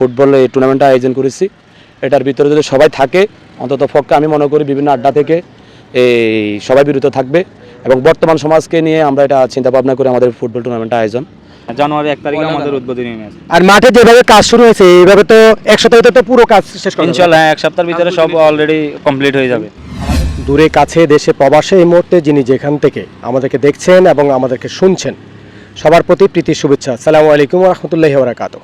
Football এই টুর্নামেন্টটা আয়োজন করেছি। এটার ভিতরে যদি সবাই থাকে অন্তত পক্ষে আমি মনে করি বিভিন্ন আড্ডা থেকে এই সবাই বিরত থাকবে এবং বর্তমান সমাজকে নিয়ে আমরা এটা চিন্তা ভাবনা করে আমাদের ফুটবল টুর্নামেন্টটা আয়োজন। জানুয়ারি এক তারিখে আমাদের উদ্বোধনী ম্যাচ আর মাঠে যেভাবে কাজ শুরু হয়েছে এইভাবে তো এক সপ্তাহে তো পুরো কাজ শেষ করা যাবে। এক সপ্তাহের ভিতরে সব অলরেডি কমপ্লিট হয়ে যাবে। দূরে কাছে দেশে প্রবাসে এই মুহূর্তে যিনি যেখান থেকে আমাদেরকে দেখছেন এবং আমাদেরকে শুনছেন সবার প্রতি প্রীতি শুভেচ্ছা। সালামু আলাইকুম রহমতুল্লাহ বরাকাত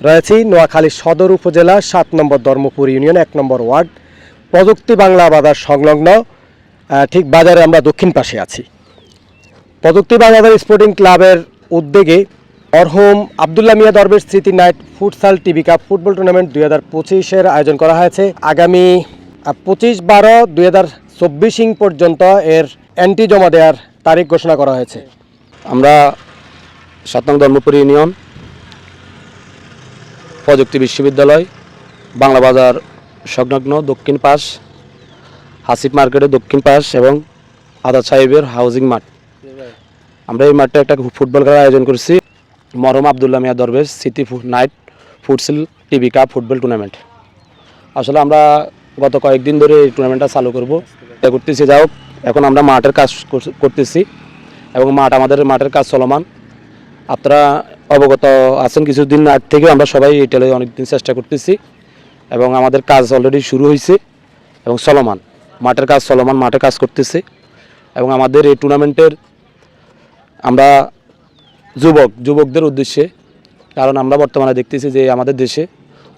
রয়েছি নোয়াখালী সদর উপজেলা সাত নম্বর ধর্মপুর ইউনিয়ন, এক নম্বর ওয়ার্ড, প্রযুক্তি বাংলা বাজার সংলগ্ন ঠিক বাজারে আমরা দক্ষিণ পাশে আছি। প্রযুক্তি বাংলাদেশ স্পোর্টিং ক্লাবের উদ্যোগে অরহম আবদুল্লাহ মিয়া দরবের স্মৃতি night futsal TV cup football tournament দুই হাজার পঁচিশের আয়োজন করা হয়েছে। আগামী পঁচিশ বারো দুই হাজার চব্বিশিং পর্যন্ত এর অ্যান্টি জমা দেওয়ার তারিখ ঘোষণা করা হয়েছে। আমরা সাত নং ধর্মপুর ইউনিয়ন প্রযুক্তি বিশ্ববিদ্যালয়, বাংলা বাজার সংলগ্ন দক্ষিণ পাশ, হাসিফ মার্কেটের দক্ষিণ পাশ এবং আদাদ সাহেবের হাউজিং মাঠ। আমরা এই মাঠে একটা ফুটবল খেলার আয়োজন করছি মরম Abdullah Mia Darbesh city night futsal TV cup football tournament. আসলে আমরা গত কয়েকদিন ধরে এই টুর্নামেন্টটা চালু করব করতেছি। যাই এখন আমরা মাঠের কাজ করতেছি এবং মাঠ আমাদের মাঠের কাজ চলমান। আপনারা অবগত আছেন কিছুদিন আগ থেকে আমরা সবাই এই টেলে অনেকদিন চেষ্টা করতেছি এবং আমাদের কাজ অলরেডি শুরু হয়েছে এবং চলমান। মাঠের কাজ চলমান মাঠে কাজ করতেছে এবং আমাদের এই টুর্নামেন্টের আমরা যুবক যুবকদের উদ্দেশ্যে কারণ আমরা বর্তমানে দেখতেছি যে আমাদের দেশে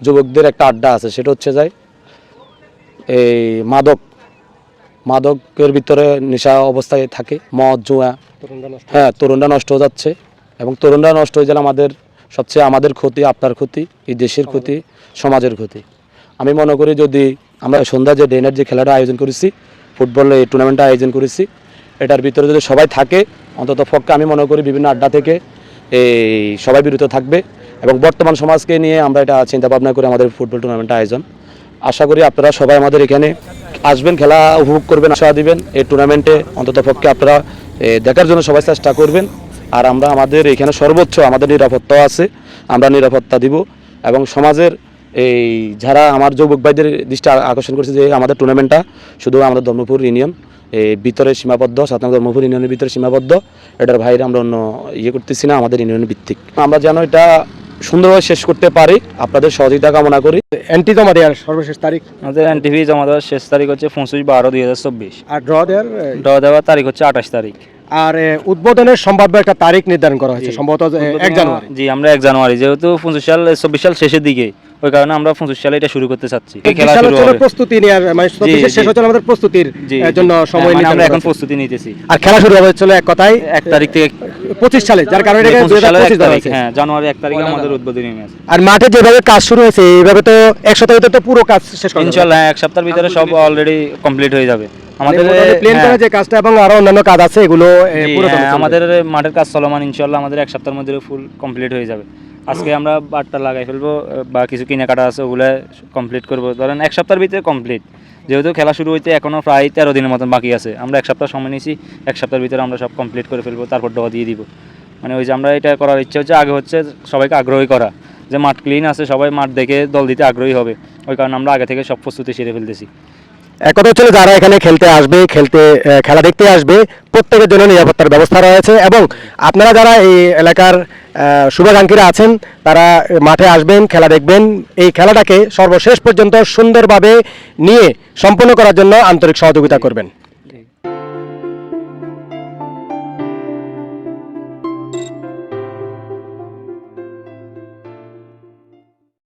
যুবকদের একটা আড্ডা আছে সেটা হচ্ছে যায় এই মাদক। মাদকের ভিতরে নেশা অবস্থায় থাকে মদ জুয়া হ্যাঁ তরুণরা নষ্ট হয়ে যাচ্ছে। এবং তরুণরা নষ্ট হয়ে গেলে আমাদের সবচেয়ে আমাদের ক্ষতি আপনার ক্ষতি এই দেশের ক্ষতি সমাজের ক্ষতি। আমি মনে করি যদি আমরা সন্ধ্যা যে ডেনের যে খেলাটা আয়োজন করেছি ফুটবল এই টুর্নামেন্টটা আয়োজন করেছি এটার ভিতরে যদি সবাই থাকে অন্তত পক্ষে আমি মনে করি বিভিন্ন আড্ডা থেকে এই সবাই বিরত থাকবে এবং বর্তমান সমাজকে নিয়ে আমরা এটা চিন্তা ভাবনা করে আমাদের ফুটবল টুর্নামেন্টটা আয়োজন। আশা করি আপনারা সবাই আমাদের এখানে আসবেন খেলা উপভোগ করবেন আশা দিবেন। এই টুর্নামেন্টে অন্তত পক্ষে আপনারা দেখার জন্য সবাই চেষ্টা করবেন। আর আমরা আমাদের এখানে সর্বোচ্চ আমাদের নিরাপত্তা আছে আমরা নিরাপত্তা দিব। এবং সমাজের এই যারা আমার যুবক ভাইদের দৃষ্টি আকর্ষণ করছে যে আমাদের টুর্নামেন্টটা শুধু আমাদের ধর্মপুর ইউনিয়ন এই ভিতরে সীমাবদ্ধ সাতনাম ধর্মপুর ইউনিয়নের ভিতরে সীমাবদ্ধ। এটার বাইরে আমরা অন্য ইয়ে করতেছি না আমাদের ইউনিয়ন ভিত্তিক। আমরা যেন এটা সুন্দরভাবে শেষ করতে পারি আপনাদের সহযোগিতা কামনা করি। অ্যান্টি জমা দেওয়ার সর্বশেষ তারিখ? আমাদের এনটিভি জমা দেওয়ার শেষ তারিখ হচ্ছে পঁচিশ বারো দুই হাজার চব্বিশ। আর ড্র দেওয়ার ড্র দেওয়ার তারিখ হচ্ছে আঠাশ তারিখ। আর উদ্বোধনের সম্ভাব্য একটা তারিখ নির্ধারণ করা হয়েছে সম্ভবত এক জানুয়ারি। জি আমরা এক জানুয়ারি যেহেতু পঁচিশ সাল চব্বিশ সাল শেষের দিকে ওই কারণে আমরা পঁচিশ সালে এটা শুরু করতে চাচ্ছি প্রস্তুতি নেওয়ার মানে শেষ হচ্ছে আমাদের প্রস্তুতির জন্য সময় হ্যাঁ, মানে আমরা এখন প্রস্তুতি নিতেছি। আর খেলা শুরু হবে চলে এক কথায় এক তারিখ থেকে পঁচিশ সালে যার কারণে এটাকে পঁচিশ সালের এক 2025 ধরা তারিখ হ্যাঁ জানুয়ারি এক তারিখে আমাদের উদ্বোধনী ম্যাচ। আর মাঠে যেভাবে কাজ শুরু হয়েছে এইভাবে তো এক সপ্তাহে তো পুরো কাজ শেষ এক সপ্তাহের ভিতরে সব অলরেডি কমপ্লিট হয়ে যাবে। আমাদের প্লেন হ্যাঁ, যে কাজটা এবং আরও অন্যান্য কাজ আছে এগুলো এ, জি, পুরো হ্যাঁ, আমাদের মাঠের কাজ চলমান ইনশাল্লাহ আমাদের এক সপ্তাহের মধ্যে ফুল কমপ্লিট হয়ে যাবে। আজকে আমরা বারটা লাগাই ফেলব বা কিছু কেনাকাটা আছে ওগুলো কমপ্লিট করব। ধরেন এক সপ্তাহের ভিতরে কমপ্লিট যেহেতু খেলা শুরু হইতে এখনও প্রায় তেরো দিনের মতন বাকি আছে। আমরা এক সপ্তাহ সময় নিয়েছি এক সপ্তাহের ভিতরে আমরা সব কমপ্লিট করে ফেলব তারপর ডবা দিয়ে দিব। মানে ওই যে আমরা এটা করার ইচ্ছা হচ্ছে আগে হচ্ছে সবাইকে আগ্রহী করা। যে মাঠ ক্লিন আছে সবাই মাঠ দেখে দল দিতে আগ্রহী হবে। ওই কারণে আমরা আগে থেকে সব প্রস্তুতি সেরে ফেলতেছি। এক কথা হচ্ছে যারা এখানে খেলতে আসবে, খেলতে খেলা দেখতে আসবে, প্রত্যেকের জন্য নিরাপত্তার ব্যবস্থা রয়েছে এবং আপনারা যারা এই এলাকার শুভাকাঙ্ক্ষীরা আছেন, তারা মাঠে আসবেন, খেলা দেখবেন। এই খেলাটাকে সর্বশেষ পর্যন্ত সুন্দরভাবে নিয়ে সম্পন্ন করার জন্য আন্তরিক সহযোগিতা করবেন।